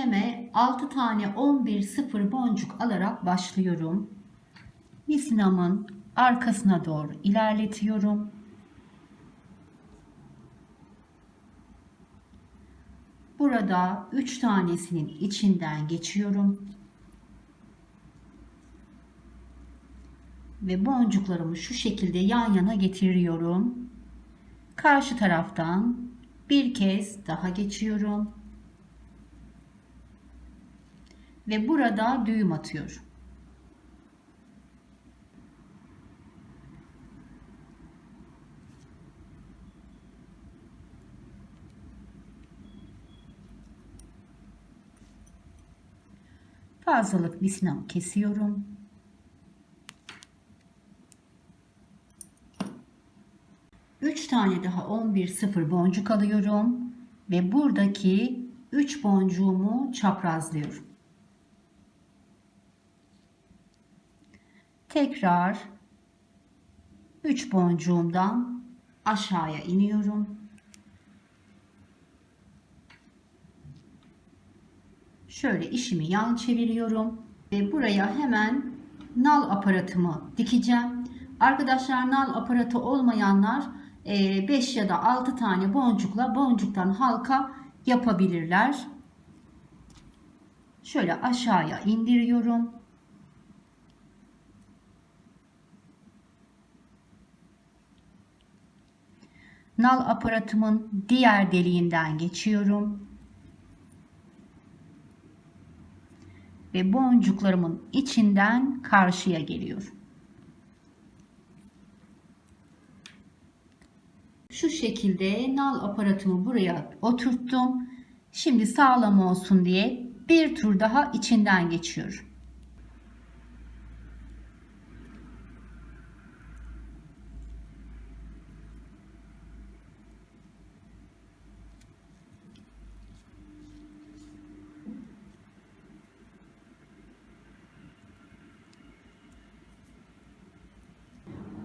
İğneme 6 tane 11 sıfır boncuk alarak başlıyorum. Misinamın arkasına doğru ilerletiyorum. Burada 3 tanesinin içinden geçiyorum. Ve boncuklarımı şu şekilde yan yana getiriyorum. Karşı taraftan bir kez daha geçiyorum. Ve burada düğüm atıyorum. Fazlalık misinamı kesiyorum. Üç tane daha 11 sıfır boncuk alıyorum ve buradaki 3 boncuğumu çaprazlıyorum. Tekrar 3 boncuğumdan aşağıya iniyorum. Şöyle işimi yan çeviriyorum ve buraya hemen nal aparatımı dikeceğim. Arkadaşlar nal aparatı olmayanlar 5 ya da 6 tane boncukla boncuktan halka yapabilirler. Şöyle aşağıya indiriyorum. Nal aparatımın diğer deliğinden geçiyorum. Ve boncuklarımın içinden karşıya geliyorum. Şu şekilde nal aparatımı buraya oturttum. Şimdi sağlam olsun diye bir tur daha içinden geçiyorum.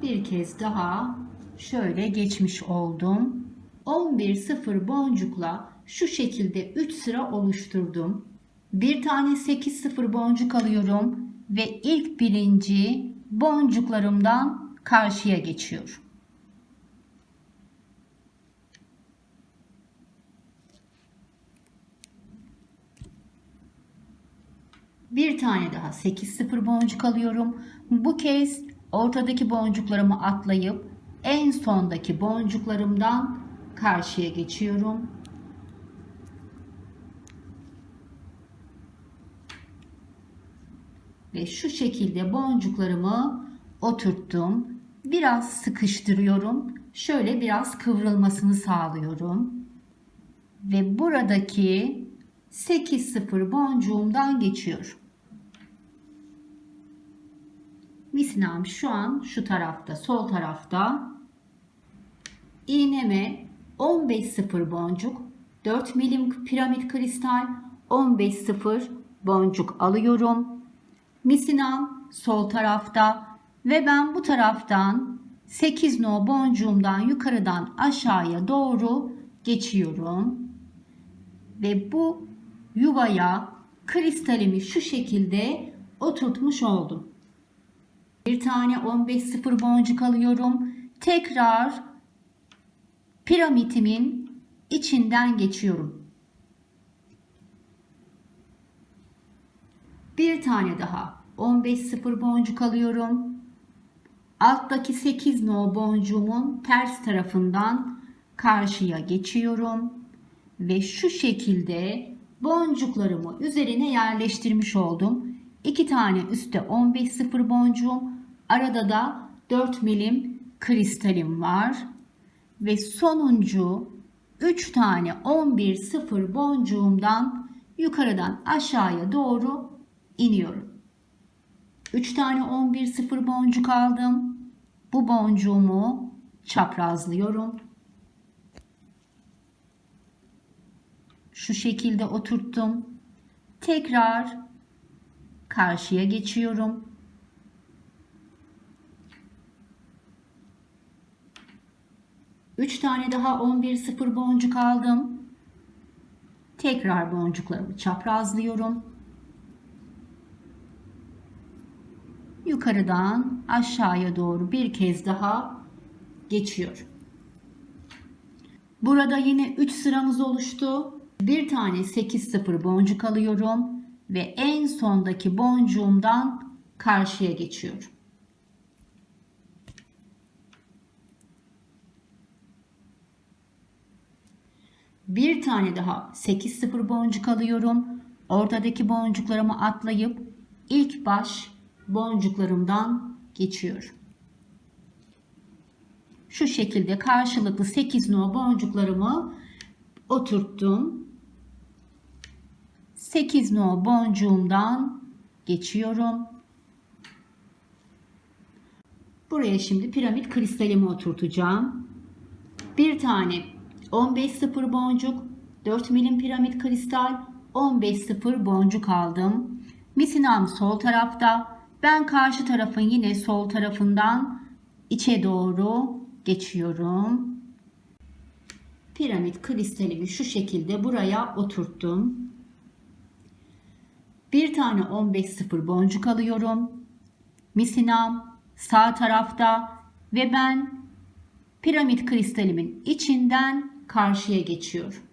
bir kez daha şöyle geçmiş oldum. 11 sıfır boncukla şu şekilde 3 sıra oluşturdum. Bir tane 8 sıfır boncuk alıyorum ve ilk birinci boncuklarımdan karşıya geçiyorum. Bir tane daha 8 sıfır boncuk alıyorum. Bu kez ortadaki boncuklarımı atlayıp en sondaki boncuklarımdan karşıya geçiyorum. Ve şu şekilde boncuklarımı oturttum. Biraz sıkıştırıyorum. Şöyle biraz kıvrılmasını sağlıyorum. ve buradaki 8 sıfır boncuğumdan geçiyor. Misinam şu an şu tarafta, sol tarafta. İğneme 15 sıfır boncuk, 4 milim piramit kristal, 15 sıfır boncuk alıyorum. Misinam sol tarafta ve ben bu taraftan 8 no boncuğumdan yukarıdan aşağıya doğru geçiyorum. Ve bu yuvaya kristalimi şu şekilde oturtmuş oldum. Bir tane 15 sıfır boncuk alıyorum. Tekrar piramitimin içinden geçiyorum. Bir tane daha 15 sıfır boncuk alıyorum. Alttaki 8 no boncuğumun ters tarafından karşıya geçiyorum ve şu şekilde boncuklarımı üzerine yerleştirmiş oldum. 2 tane üstte 15 sıfır boncuğum, arada da 4 milim kristalim var ve sonuncu 3 tane 11 sıfır boncuğumdan yukarıdan aşağıya doğru iniyorum. 3 tane 11 sıfır boncuk aldım. Bu boncuğumu çaprazlıyorum. Şu şekilde oturttum. Tekrar karşıya geçiyorum. Üç tane daha 11 sıfır boncuk aldım. Tekrar boncuklarımı çaprazlıyorum. yukarıdan aşağıya doğru bir kez daha geçiyor. Burada yine 3 sıramız oluştu. Bir tane 8 sıfır boncuk alıyorum ve en sondaki boncuğumdan karşıya geçiyorum. Bir tane daha 8 sıfır boncuk alıyorum. Ortadaki boncuklarımı atlayıp ilk baş boncuklarımdan geçiyor. Şu şekilde karşılıklı 8 no boncuklarımı oturttum. 8 no boncuğumdan geçiyorum. Buraya şimdi piramit kristalimi oturtacağım. Bir tane 15 sıfır boncuk, 4 milim piramit kristal, 15 sıfır boncuk aldım. Misinam sol tarafta, ben karşı tarafın yine sol tarafından içe doğru geçiyorum. Piramit kristalimi şu şekilde buraya oturttum. Bir tane 15 sıfır boncuk alıyorum. Misinam sağ tarafta ve ben piramit kristalimin içinden karşıya geçiyorum.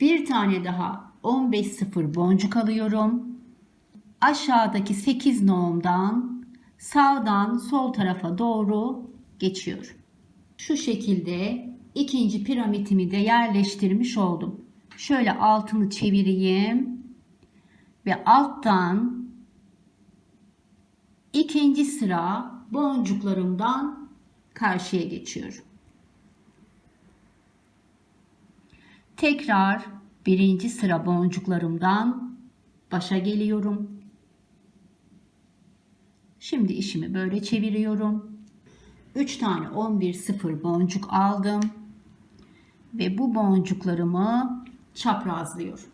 Bir tane daha 15 sıfır boncuk alıyorum. Aşağıdaki 8 noğumdan sağdan sol tarafa doğru geçiyorum. Şu şekilde ikinci piramitimi de yerleştirmiş oldum. Şöyle altını çevireyim ve alttan ikinci sıra boncuklarımdan karşıya geçiyorum. Tekrar birinci sıra boncuklarımdan başa geliyorum. Şimdi işimi böyle çeviriyorum. 3 tane 11 sıfır boncuk aldım. Ve bu boncuklarımı çaprazlıyorum.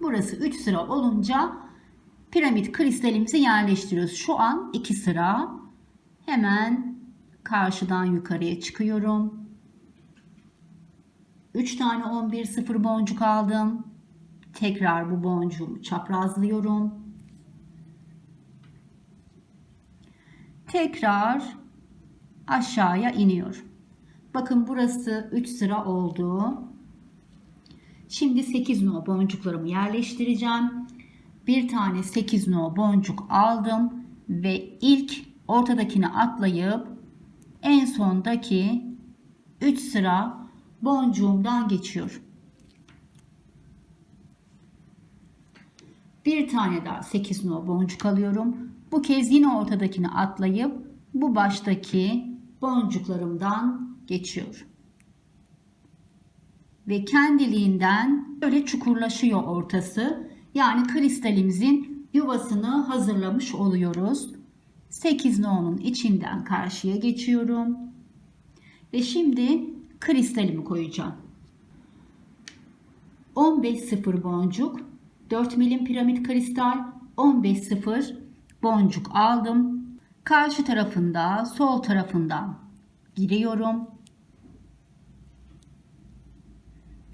Burası 3 sıra olunca piramit kristalimizi yerleştiriyoruz. Şu an 2 sıra. Hemen karşıdan yukarıya çıkıyorum. 3 tane 11 sıfır boncuk aldım. Tekrar bu boncuğumu çaprazlıyorum. Tekrar aşağıya iniyor. Bakın burası 3 sıra oldu. Şimdi 8 no boncuklarımı yerleştireceğim. Bir tane 8 no boncuk aldım ve ilk ortadakini atlayıp en sondaki 3 sıra boncuğumdan geçiyor. Bir tane daha 8 no boncuk alıyorum. Bu kez yine ortadakini atlayıp bu baştaki boncuklarımdan geçiyorum. Ve kendiliğinden böyle çukurlaşıyor ortası. Yani kristalimizin yuvasını hazırlamış oluyoruz. 8 no'nun içinden karşıya geçiyorum. Ve şimdi kristalimi koyacağım. 15 sıfır boncuk, 4 milim piramit kristal, 15 sıfır boncuk aldım. Karşı tarafında, sol tarafından giriyorum.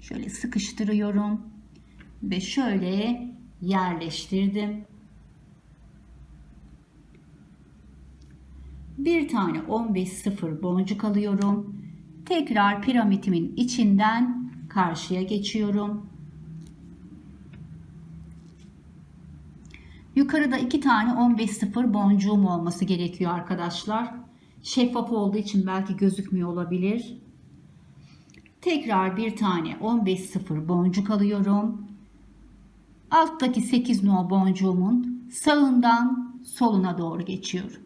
Şöyle sıkıştırıyorum ve şöyle yerleştirdim. Bir tane 15 sıfır boncuk alıyorum. Tekrar piramitimin içinden karşıya geçiyorum. Yukarıda iki tane 15 sıfır boncuğum olması gerekiyor arkadaşlar. Şeffaf olduğu için belki gözükmüyor olabilir. Tekrar bir tane 15 sıfır boncuk alıyorum. Alttaki 8 no boncuğumun sağından soluna doğru geçiyorum.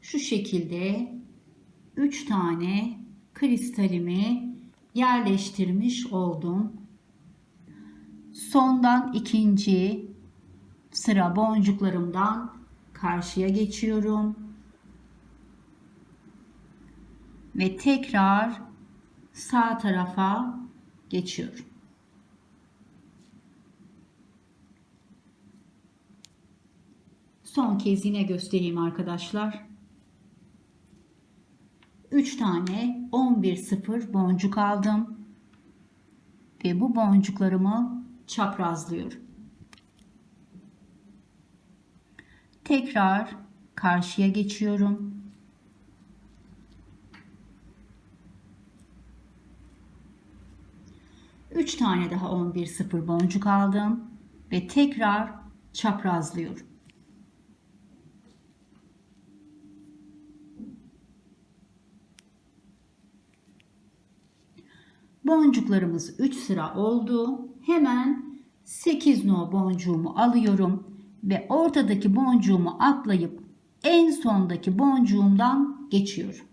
Şu şekilde 3 tane kristalimi yerleştirmiş oldum. Sondan ikinci sıra boncuklarımdan karşıya geçiyorum. Ve tekrar sağ tarafa geçiyorum. Son kez yine göstereyim arkadaşlar. 3 tane 11 sıfır boncuk aldım. Ve bu boncuklarımı çaprazlıyorum. Tekrar karşıya geçiyorum. Üç tane daha 11 sıfır boncuk aldım ve tekrar çaprazlıyorum. Boncuklarımız 3 sıra oldu. Hemen 8 no boncuğumu alıyorum ve ortadaki boncuğumu atlayıp en sondaki boncuğumdan geçiyorum.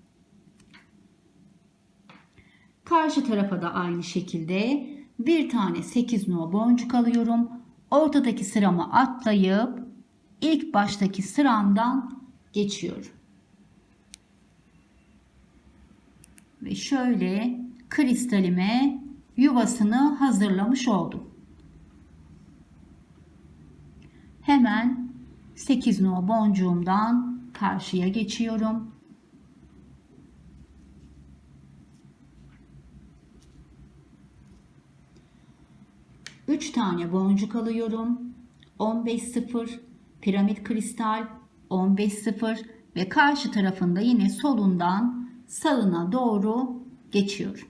Karşı tarafa da aynı şekilde bir tane 8 no boncuk alıyorum. Ortadaki sıramı atlayıp ilk baştaki sıramdan geçiyorum. Ve şöyle kristalime yuvasını hazırlamış oldum. Hemen 8 no boncuğumdan karşıya geçiyorum. Üç tane boncuk alıyorum. 15 sıfır piramit kristal 15 sıfır ve karşı tarafında yine solundan sağına doğru geçiyorum.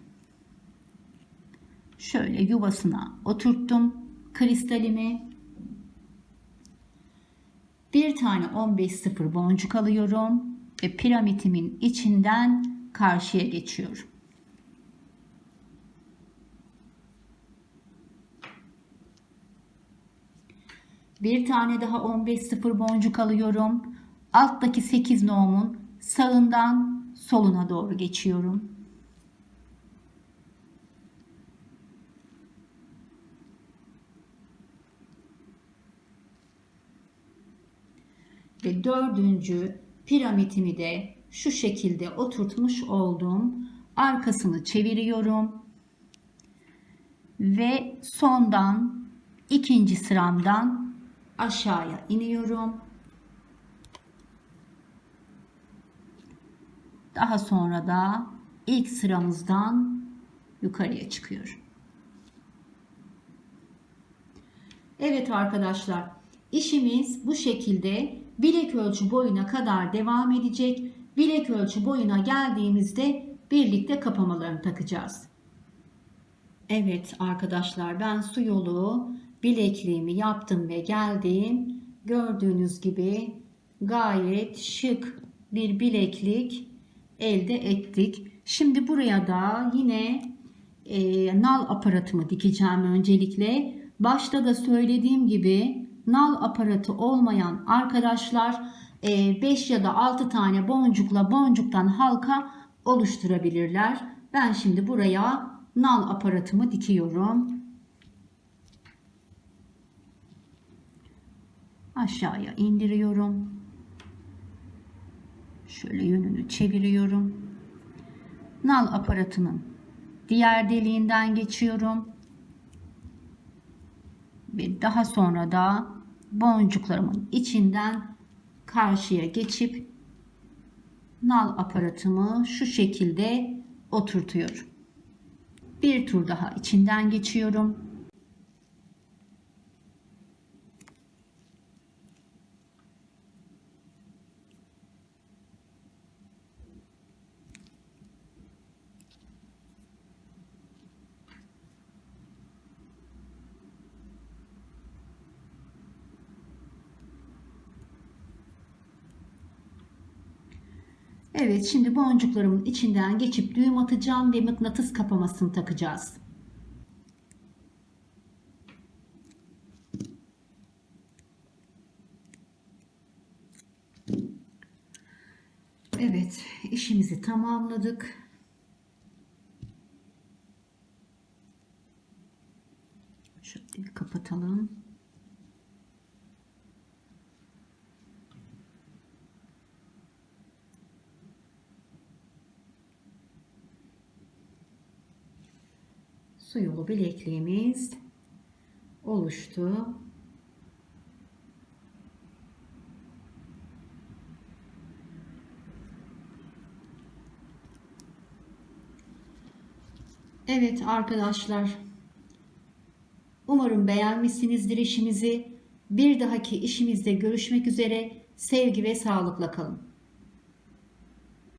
Şöyle yuvasına oturttum kristalimi. Bir tane 15 sıfır boncuk alıyorum ve piramitimin içinden karşıya geçiyorum. Bir tane daha 15 sıfır boncuk alıyorum. Alttaki 8 no'mun sağından soluna doğru geçiyorum. ve dördüncü piramitimi de şu şekilde oturtmuş oldum. Arkasını çeviriyorum. Ve sondan ikinci sıramdan aşağıya iniyorum. Daha sonra da ilk sıramızdan yukarıya çıkıyorum. Evet arkadaşlar, işimiz bu şekilde bilek ölçü boyuna kadar devam edecek. Bilek ölçü boyuna geldiğimizde birlikte kapamalarını takacağız. Evet arkadaşlar ben su yolu bilekliğimi yaptım ve geldim. Gördüğünüz gibi gayet şık bir bileklik elde ettik. Şimdi buraya da yine e, nal aparatımı dikeceğim öncelikle. Başta da söylediğim gibi nal aparatı olmayan arkadaşlar 5 ya da 6 tane boncukla boncuktan halka oluşturabilirler. Ben şimdi buraya nal aparatımı dikiyorum. Aşağıya indiriyorum. Şöyle yönünü çeviriyorum. Nal aparatının diğer deliğinden geçiyorum. Ve daha sonra da boncuklarımın içinden karşıya geçip nal aparatımı şu şekilde oturtuyorum. Bir tur daha içinden geçiyorum. Evet şimdi boncuklarımın içinden geçip düğüm atacağım ve mıknatıs kapamasını takacağız. Evet işimizi tamamladık. Şöyle kapatalım. Su yolu bilekliğimiz oluştu. Evet arkadaşlar. Umarım beğenmişsinizdir işimizi. Bir dahaki işimizde görüşmek üzere. Sevgi ve sağlıkla kalın.